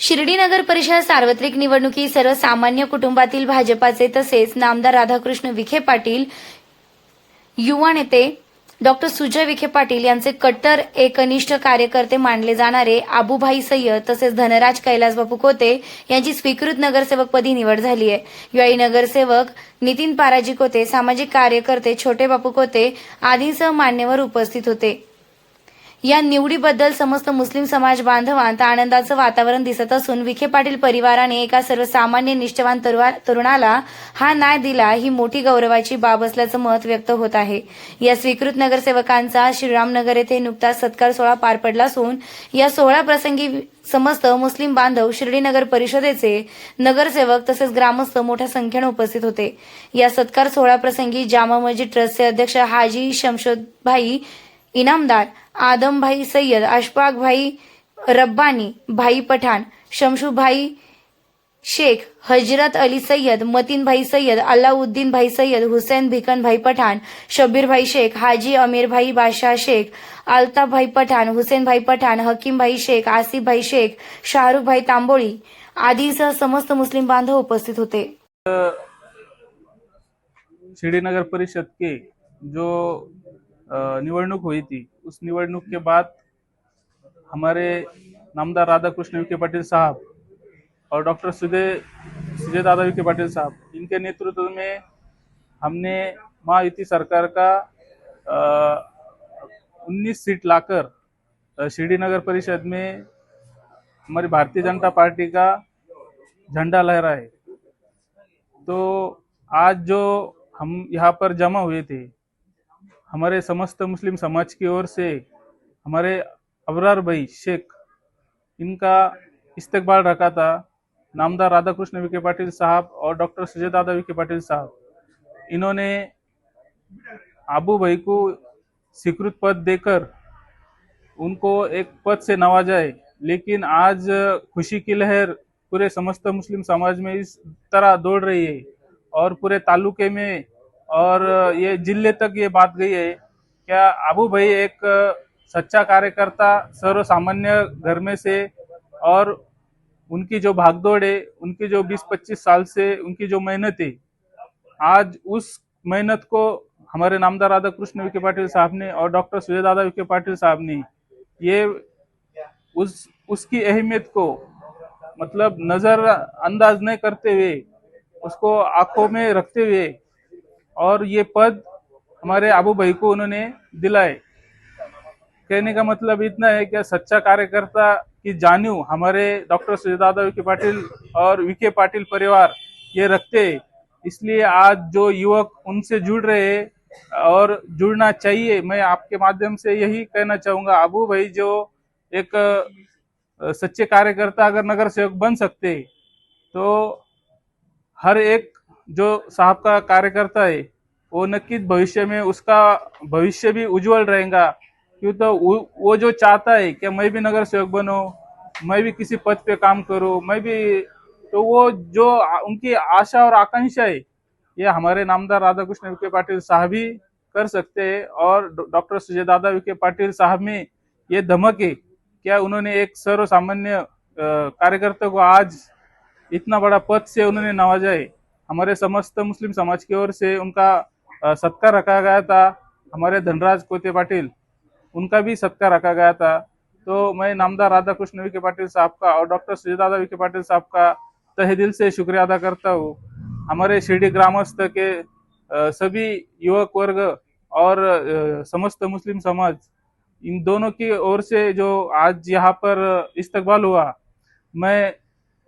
शिर्डी नगर परिषद सार्वत्रिक निवडणुकी सर्वसामान्य कुटुंबातील भाजपाचे तसेच नामदार राधाकृष्ण विखे पाटील युवा नेते डॉक्टर सुजय विखे पाटील यांचे कट्टर एकनिष्ठ कार्यकर्ते मानले जाणारे आबूभाई सय्यद तसेच धनराज कैलासबापू कोते यांची स्वीकृत नगरसेवकपदी निवड झाली आहे. यावेळी नगरसेवक नितीन पाराजी कोते सामाजिक कार्यकर्ते छोटे बापू कोते आदींसह मान्यवर उपस्थित होते. या निवडीबद्दल समस्त मुस्लिम समाज बांधवांत आनंदाचं वातावरण दिसत असून विखे पाटील परिवाराने एका सर्वसामान्य निष्ठवान तरुवा- तरुणाला हा न्याय दिला ही मोठी गौरवाची बाब असल्याचं मत व्यक्त होत आहे. या स्वीकृत नगरसेवकांचा श्रीरामनगर येथे नुकताच सत्कार सोहळा पार पडला असून या सोहळा प्रसंगी समस्त मुस्लिम बांधव शिर्डी नगर परिषदेचे नगरसेवक तसेच ग्रामस्थ मोठ्या संख्येने उपस्थित होते. या सत्कार सोहळा प्रसंगी जामा मस्जिद ट्रस्टचे अध्यक्ष हाजी शमशोदभाई इनामदार आदमभाई सय्यद अशफाकभाई रब्बानी भाई पठाण शमशूभाई शेख हजरत अली सय्यद मतीन भाई सय्यद अल्लाउद्दीन भाई सय्यद हुसैन भिकन भाई पठाण शब्बीरभाई शेख हाजी अमीर भाई बादशाह शेख अल्ताफ भाई पठाण हुसेन भाई पठाण हकीम भाई शेख आसिफ भाई शेख शाहरुख भाई तांबोळी आदींसह समस्त मुस्लिम बांधव उपस्थित होते. शिरडी नगर परिषद के जो निवडणूक हुई थी उस निवडणूक के बाद हमारे नामदार राधा कृष्ण विखे पाटिल साहब और डॉक्टर सुजय सुजय दादा विखे पाटिल साहब, इनके नेतृत्व में हमने महायुति सरकार का उन्नीस सीट लाकर शिरडी नगर परिषद में हमारी भारतीय जनता पार्टी का झंडा लहरा है तो आज जो हम यहाँ पर जमा हुए थे हमारे समस्त मुस्लिम समाज की ओर से हमारे अबरार भाई शेख इनका इस्तकबाल रखा था नामदार राधा कृष्ण विखे पाटिल साहब और डॉक्टर सुजय दादा विखे पाटिल साहब। इन्होंने आबू भाई को स्वीकृत पद देकर उनको एक पद से नवाजा है। लेकिन आज खुशी की लहर पूरे समस्त मुस्लिम समाज में इस तरह दौड़ रही है और पूरे तालुके में और ये ज़िले तक ये बात गई है। क्या अबू भाई एक सच्चा कार्यकर्ता सर्वसामान्य घर में से और उनकी जो भागदौड़ है, उनकी जो 20-25 साल से उनकी जो मेहनत है, आज उस मेहनत को हमारे नामदार राधा कृष्ण विखे पाटिल साहब ने और डॉक्टर सुजय दादा विखे पाटिल साहब ने, ये उस, उसकी अहमियत को मतलब नज़र अंदाज नहीं करते हुए, उसको आँखों में रखते हुए और ये पद हमारे आबू भाई को उन्होंने दिलाए। कहने का मतलब इतना है कि सच्चा कार्यकर्ता की जानू हमारे डॉक्टर सुजयदादा विखे पाटिल और विखे पाटिल परिवार ये रखते इसलिए आज जो युवक उनसे जुड़ रहे हैं और जुड़ना चाहिए, मैं आपके माध्यम से यही कहना चाहूँगा अबू भाई जो एक सच्चे कार्यकर्ता अगर नगर सेवक बन सकते तो हर एक जो साहब का कार्यकर्ता है वो नक्कीच भविष्य में उसका भविष्य भी उज्जवल रहेगा। क्यों तो वो जो चाहता है कि मैं भी नगर सेवक बनूं मैं भी किसी पद पे काम करूँ मैं भी तो वो जो उनकी आशा और आकांक्षा है ये हमारे नामदार राधा कृष्ण विखे पाटिल साहब ही कर सकते हैं और डॉक्टर सुजय दादा विखे पाटिल साहब में ये धमक है क्या उन्होंने एक सर्वसामान्य अ, कार्यकर्ता को आज इतना बड़ा पद से उन्होंने नवाजा है? हमारे समस्त मुस्लिम समाज की ओर से उनका सत्कार रखा गया था। हमारे धनराज कोते पाटिल उनका भी सत्कार रखा गया था। तो मैं नामदार राधा कृष्ण विखे पाटिल साहब का और डॉक्टर सुजय दादा विखे पाटिल साहब का तहे दिल से शुक्रिया अदा करता हूँ। हमारे शिरडी ग्रामस्थ के सभी युवक वर्ग और समस्त मुस्लिम समाज इन दोनों की ओर से जो आज यहाँ पर इस्तकबाल हुआ मैं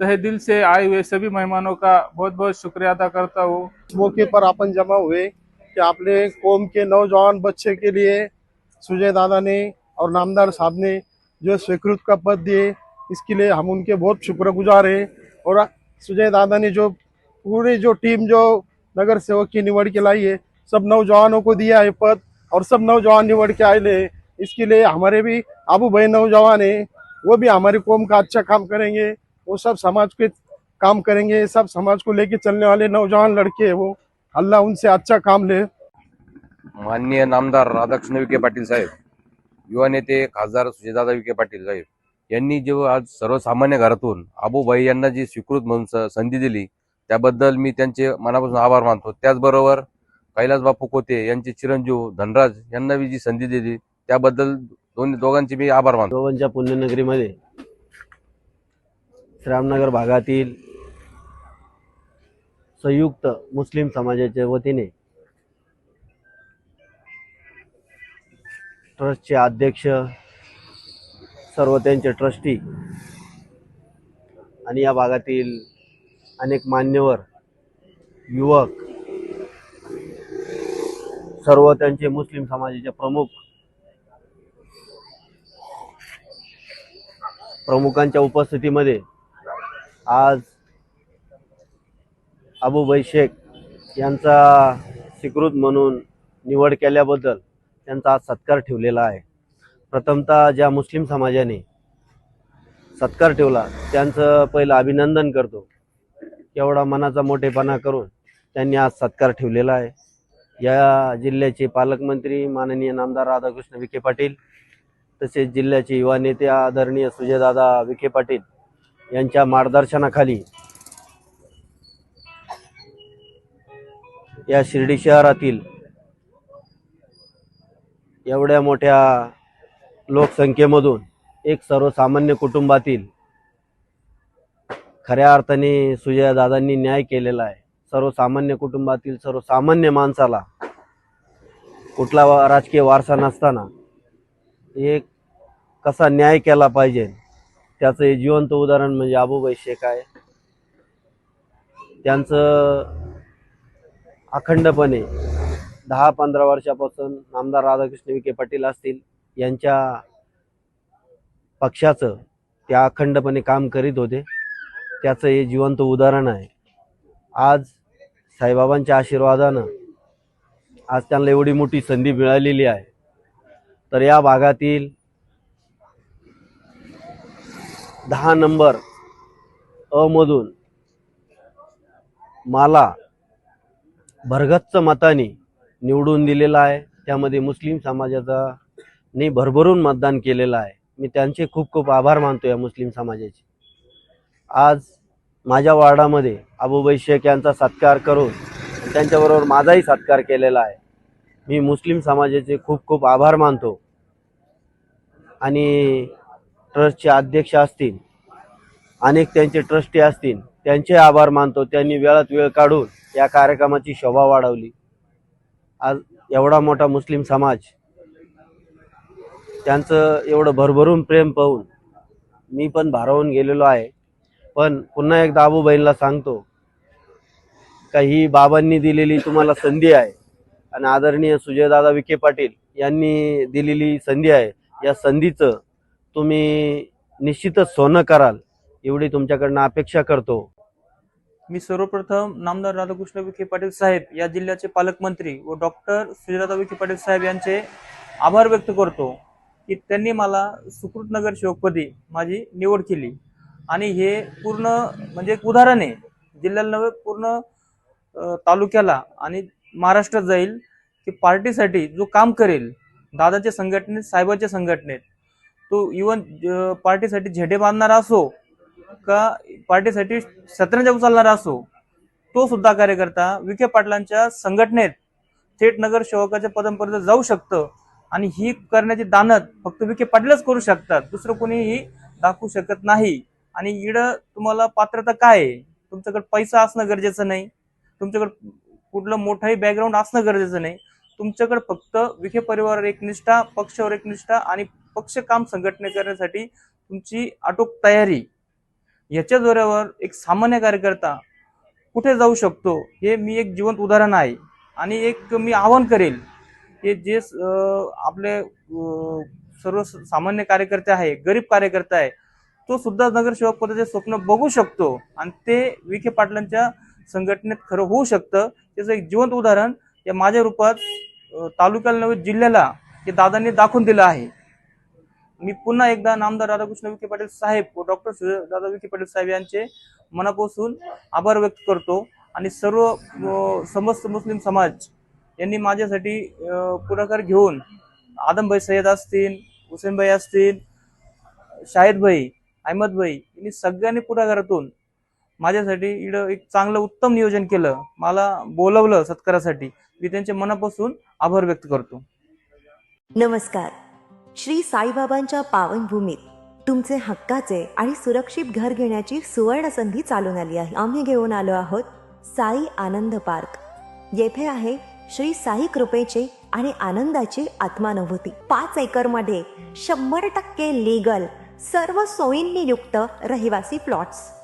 तहे दिल से आए हुए सभी मेहमानों का बहुत बहुत शुक्रिया अदा करता हूँ। इस मौके पर अपन जमा हुए कि आपने कौम के नौजवान बच्चे के लिए सुजय दादा ने और नामदार साहब ने जो स्वीकृत का पद दिए, इसके लिए हम उनके बहुत शुक्रगुजार हैं और सुजय दादा ने जो पूरी जो टीम जो नगर सेवक की निवड़ के लाई है, सब नौजवानों को दिया है पद और सब नौजवान निवड़ के आए ले इसके लिए हमारे भी आबू भाई नौजवान है, वो भी हमारी कौम का अच्छा काम करेंगे। वो सब समाज के काम करेंगे सब समाज को लेके चलने वाले नौजवान लड़के हैं वो। अल्लाह उनसे अच्छा काम ले। माननीय नामदार राधाकृष्ण विखे पाटील साहेब युवा नेते खासदार सुजयदादा विखे पाटील साहेब यांनी जो आज सर्वसामान्य घरातून आबूबाई यांना जी स्वीकृत म्हणून संधी दिली त्याबद्दल मी त्यांचे मनापासून आभार मानतो. त्याचबरोबर कैलास बापू कोते यांचे चिरंजीव धनराज यांना मी जी संधी दिली त्याबद्दल दोन्ही दोघांचे मी आभार मानतो. गोवनच्या पुण्यनगरीमध्ये श्रामनगर भागातील संयुक्त मुस्लिम समाजाच्या वतीने ट्रस्टचे अध्यक्ष सर्व त्यांचे ट्रस्टी आणि या भागातील अनेक मान्यवर युवक सर्व त्यांचे मुस्लिम समाजाचे प्रमुख प्रमुखांच्या उपस्थितीमध्ये आज अबू शेख यांचा स्वीकृत म्हणून निवड केल्याबद्दल त्यांचा आज सत्कार ठेवलेला आहे. प्रथमतः ज्या मुस्लिम समाजाने सत्कार ठेवला त्यांचं पहिलं अभिनंदन करतो. एवढा मनाचा मोठेपणा करून त्यांनी आज सत्कार ठेवलेला आहे. या जिल्ह्याचे पालकमंत्री माननीय नामदार राधाकृष्ण विखे पाटील तसेच जिल्ह्याचे युवा नेते आदरणीय सुजयदादा विखे पाटील यांच्या मार्गदर्शनाखाली या शिर्डी शहरातील एवढ्या मोठ्या लोकसंख्येमधून एक सर्वसामान्य कुटुंबातील खऱ्या अर्थाने सुजयदादांनी न्याय केलेला आहे. सर्वसामान्य कुटुंबातील सर्वसामान्य माणसाला कुठला राजकीय वारसा नसताना एक कसा न्याय केला पाहिजे? त्याचं हे जिवंत उदाहरण म्हणजे आबूबाई शेख आहे त्यांचं अखंडपणे दहा पंधरा वर्षापासून आमदार राधाकृष्ण विखे पाटील असतील यांच्या पक्षाचं त्या अखंडपणे काम करीत होते. त्याचं हे जिवंत उदाहरण आहे. आज साईबाबांच्या आशीर्वादानं आज त्यांना एवढी मोठी संधी मिळालेली आहे. तर या भागातील दहा नंबर अमधून मला भरगच्च मताने निवडून दिलेला आहे. त्यामध्ये मुस्लिम समाजाचा ने भरभरून मतदान केलेलं आहे. मी त्यांचे खूप खूप आभार मानतो या मुस्लिम समाजाचे. आज माझ्या वार्डामध्ये आबूबाई शेख यांचा सत्कार करून त्यांच्याबरोबर माझाही सत्कार केलेला आहे. मी मुस्लिम समाजाचे खूप खूप आभार मानतो. आणि ट्रस्टचे अध्यक्ष असतील अनेक त्यांचे ट्रस्टी असतील त्यांचे आभार मानतो. त्यांनी वेळात वेळ काढून या कार्यक्रमाची शोभा वाढवली. आज एवढा मोठा मुस्लिम समाज त्यांचं एवढं भरभरून प्रेम पाहून मी पण भारावून गेलेलो आहे. पण पुन्हा एकदा आबूबाईंना सांगतो का ही बाबांनी दिलेली तुम्हाला संधी आहे आणि आदरणीय सुजयदादा विखे पाटील यांनी दिलेली संधी आहे. या संधीचं तुम्ही निश्चितच सोनं कराल एवढी तुमच्याकडनं अपेक्षा करतो. मी सर्वप्रथम नामदार राधाकृष्ण विखे पाटील साहेब या जिल्ह्याचे पालकमंत्री व डॉक्टर श्रीराधा विखे पाटील साहेब यांचे आभार व्यक्त करतो की त्यांनी मला सुकृत नगर माझी निवड केली. आणि हे पूर्ण म्हणजे एक उदाहरण आहे. जिल्ह्याला नव्हे पूर्ण तालुक्याला आणि महाराष्ट्रात जाईल की पार्टीसाठी जो काम करेल दादाच्या संघटनेत साहेबाच्या संघटनेत तो इवन पार्टीसाठी झेडे बांधणारा असो का पार्टीसाठी शतरंज उचलणारा असो तो सुद्धा कार्यकर्ता विखे पाटलांच्या संघटनेत थेट नगर सेवकाच्या पदांपर्यंत जाऊ शकतं आणि ही करण्याची दानत फक्त विखे पाटीलच करू शकतात. दुसरं कोणीही दाखवू शकत नाही. आणि इकडं तुम्हाला पात्रता काय आहे? तुमच्याकडे पैसा असणं गरजेचं नाही. तुमच्याकडे कुठलं मोठंही बॅकग्राऊंड असणं गरजेचं नाही. तुमच्याकडे फक्त विखे परिवार एकनिष्ठा पक्षावर एकनिष्ठा आणि पक्ष काम संघटने करण्यासाठी तुमची आटोक तयारी याच्या जोरावर एक सामान्य कार्यकर्ता कुठे जाऊ शकतो हे मी एक जिवंत उदाहरण आहे आणि एक मी आवाहन करेल की जे आपले सर्व सामान्य कार्यकर्ते आहे गरीब कार्यकर्ता आहे तो सुद्धा नगरसेवक पदाचे स्वप्न बघू शकतो आणि ते विखे पाटलांच्या संघटनेत खरं होऊ शकतं. त्याचं एक जिवंत उदाहरण या माझ्या रूपात तालुक्याला नव्हे जिल्ह्याला हे दादांनी दाखवून दिलं आहे. मी पुन्हा एकदा नामदार राधाकृष्ण विखे पाटील साहेब व डॉक्टर दादा विखे पाटील साहेब यांचे मनापासून आभार व्यक्त करतो आणि सर्व समस्त मुस्लिम समाज यांनी माझ्यासाठी पुढाकार घेऊन आदमभाई सय्यद असतील हुसेनभाई असतील शाहिद भाई अहमद भाई यांनी सगळ्यांनी पुढाकारातून माझ्यासाठी इकडं एक चांगलं उत्तम नियोजन केलं मला बोलवलं सत्कारासाठी. मी त्यांचे मनापासून आभार व्यक्त करतो. नमस्कार. श्री साईबाबांच्या पावनभूमीत तुमचे हक्काचे आणि सुरक्षित घर घेण्याची सुवर्ण संधी चालून आली आहे. आम्ही घेऊन आलो आहोत साई आनंद पार्क. येथे आहे श्री साई कृपेचे आणि आनंदाची आत्मानुभूती. पाच एकरमध्ये शंभर टक्के लीगल सर्व सोयींनी युक्त रहिवासी प्लॉट्स.